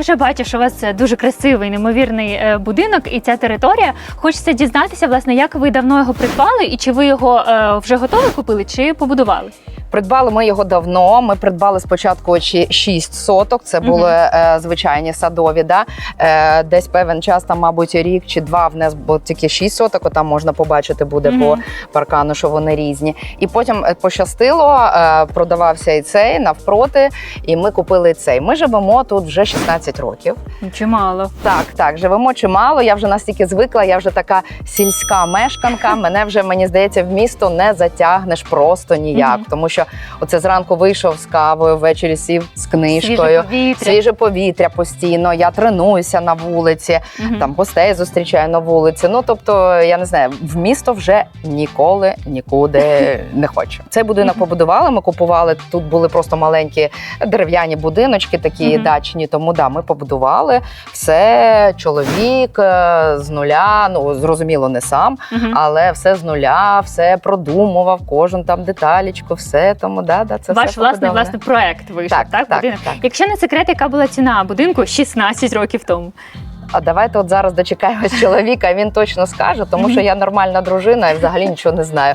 вже бачу, що у вас е, дуже красивий, неймовірний е, будинок і ця територія. Хочеться дізнатися, власне, як ви давно його придбали і чи ви його е, вже готові купили, чи побудували? Придбали ми його давно. Ми придбали спочатку чи 6 соток. Це були е, звичайні садові. Да? Е, десь певен час, там, мабуть, рік чи два в нас, бо тільки 6 соток, от там можна побачити буде Мгм. по паркану, що вони різні. І потім е, пощастило, е, продавався і цей навпроти, і ми купили цей. Ми живемо тут вже 16 років. Чимало. Так, так, живемо чимало. Я вже настільки звикла, я вже така сільська мешканка. Мене вже мені здається, в місто не затягнеш просто ніяк. Мгм. Тому що оце зранку вийшов з кавою, ввечері сів з Свіже книжкою. повітря. Свіже повітря постійно. Я тренуюся на вулиці, Мгм. там гостей зустрічаю на вулиці. Ну тобто, я не знаю, в місто вже ніколи нікуди не хочу. Цей будинок Мгм. побудували. Ми купували тут. Були просто маленькі дерев'яні будиночки, такі Мгм. дачні. Тому да, ми побудували все. Чоловік е, з нуля. Ну зрозуміло, не сам, Мгм. але все з нуля, все продумував, кожен там деталічку, все тому да, да, це Ваш все власний власний проект вийшов, так? Так, так, будинок? так. Якщо не секрет, яка була ціна будинку 16 років тому? А давайте от зараз дочекаємось чоловіка. Він точно скаже, тому що я нормальна дружина і взагалі нічого не знаю.